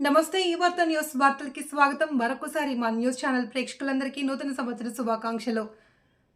నమస్తే ఈ వార్త న్యూస్ వార్తలకి స్వాగతం. మరొకసారి మా న్యూస్ ఛానల్ ప్రేక్షకులందరికీ నూతన సంవత్సర శుభాకాంక్షలు.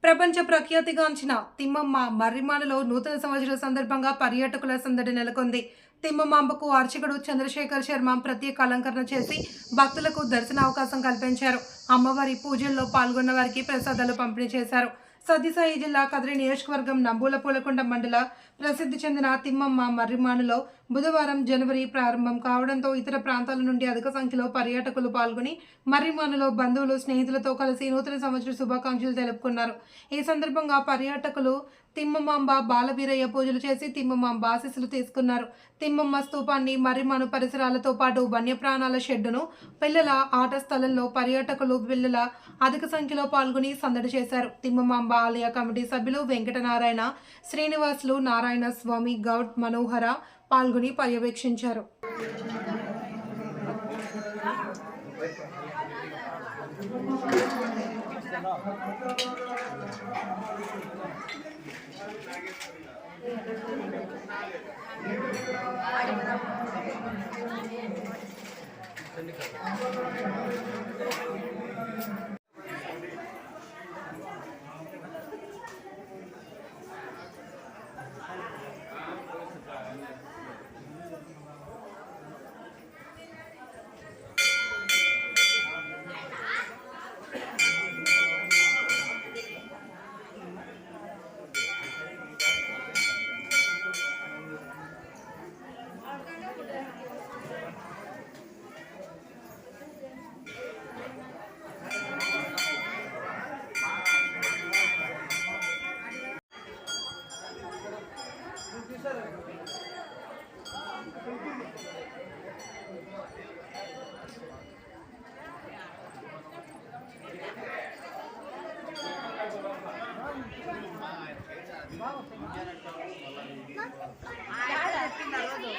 ప్రపంచ ప్రఖ్యాతిగాంచిన తిమ్మమ్మ మర్రిమానలో నూతన సంవత్సర సందర్భంగా పర్యాటకుల సందడి నెలకొంది. తిమ్మమాంబకు అర్చకుడు చంద్రశేఖర్ శర్మ ప్రత్యేక అలంకరణ చేసి భక్తులకు దర్శన అవకాశం కల్పించారు. అమ్మవారి పూజల్లో పాల్గొన్న వారికి ప్రసాదాలు పంపిణీ చేశారు. సత్యసాయి జిల్లా కదిరి నియోజకవర్గం నంబూల పూలకొండ మండల ప్రసిద్ధి చెందిన తిమ్మమ్మ మర్రిమానులో బుధవారం జనవరి ప్రారంభం కావడంతో ఇతర ప్రాంతాల నుండి అధిక సంఖ్యలో పర్యాటకులు పాల్గొని మర్రిమానులో బంధువులు స్నేహితులతో కలిసి నూతన సంవత్సర శుభాకాంక్షలు తెలుపుకున్నారు. ఈ సందర్భంగా పర్యాటకులు తిమ్మమాంబ బాలవీరయ్య పూజలు చేసి తిమ్మమాంబ ఆశీస్సులు తీసుకున్నారు. తిమ్మమ్మ స్థూపాన్ని మర్రిమాను పరిసరాలతో పాటు వన్యప్రాణాల షెడ్డును పిల్లల ఆట స్థలంలో పర్యాటకులు పిల్లల అధిక సంఖ్యలో పాల్గొని సందడి చేశారు. తిమ్మమాంబ ఆలయ కమిటీ సభ్యులు వెంకటనారాయణ శ్రీనివాసులు నారాయణ స్వామి గౌడ్ మనోహర పాల్గొని పర్యవేక్షించారు.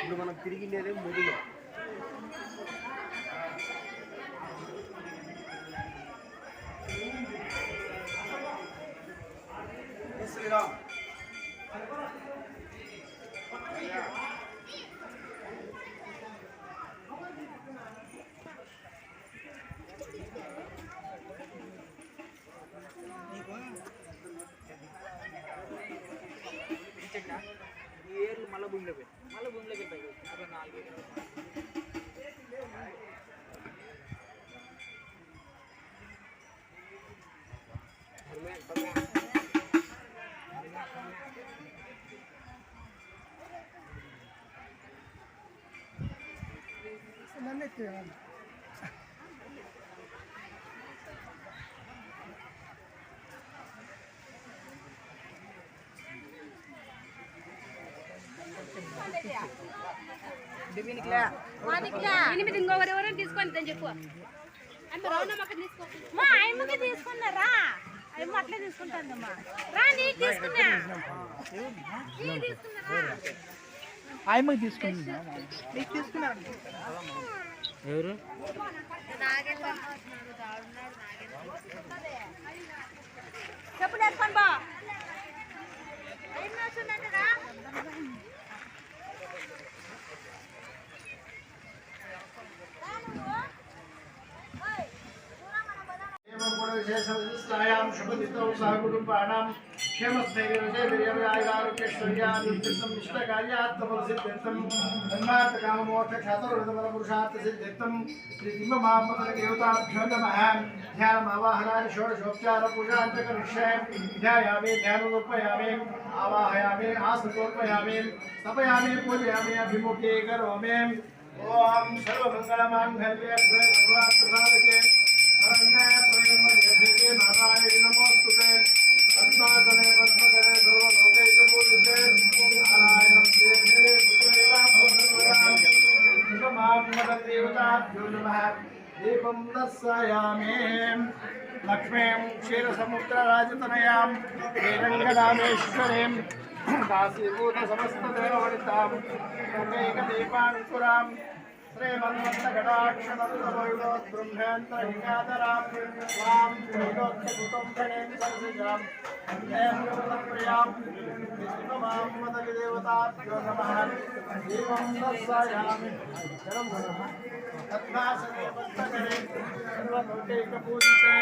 ఇప్పుడు మనం తిరిగిండేది ముడిలో శ్రీరామ్. ఈ ఏర్లు మళ్ళీ భూమిలో పోయి. మళ్ళీ భూమిలోకి వెళ్ళిపోయి అక్కడ నాలుగు ఏర్లు. దీనికి ఎనిమిది ఇంకొకరు ఎవరైనా తీసుకొని చెప్పు. రౌనమ్మకి తీసుకో. మా ఆయమ్మకి తీసుకున్నారా అమ్మ అట్లే తీసుకుంటానమ్మా రా నీకు తీసుకున్నా. ఆయమ్మకి నీకు తీసుకున్నాను ఎవరు? చెప్పు నేర్చుకొని బా सर्वविशेषायां शुभदितौ सहगुरुपाणां क्षेमस्थैर्यविषये वीर्यवयायुरारोग्यैश्वर्यादित्यं निष्ठकार्यात्मफलसिद्ध्यर्थं धन्मार्थकाममोक्षातुर्वृतफलपुरुषार्थसिद्ध्यर्थं श्रीतिम्बमापतदेवताभ्यो नमः ध्यानमावाहनानि षोडशोपचारपूजान्तकरिष्ये ध्यायामि ध्यानमुपयामि आवाहयामि आसनोपयामि तपयामि पूजयामि अभिमुखी करोमि ॐ सर्वमङ्गलमाङ्गल्ये गुरुभ्यो नमः दीपं दर्शयामि लक्ष्मीं क्षीरसमुद्रराजतनयां श्रीरङ्गनामेश्वरीं दासीभूतसमस्तदेववनितां एकदीपाङ्कुरां श्रीमन्मत्तगडाक्षदत्तवैवद्ब्रह्मेन्द्रहिकादराभ्यां त्रैलोक्यकुटुम्बणेन्द्रजां वन्देऽमृतप्रियाँ विश्वमां मदविदेवताभ्यो नमः एवं तत्सायामि जलं नमः तद्भासने पत्तगणे सर्वलोकैकपूजिते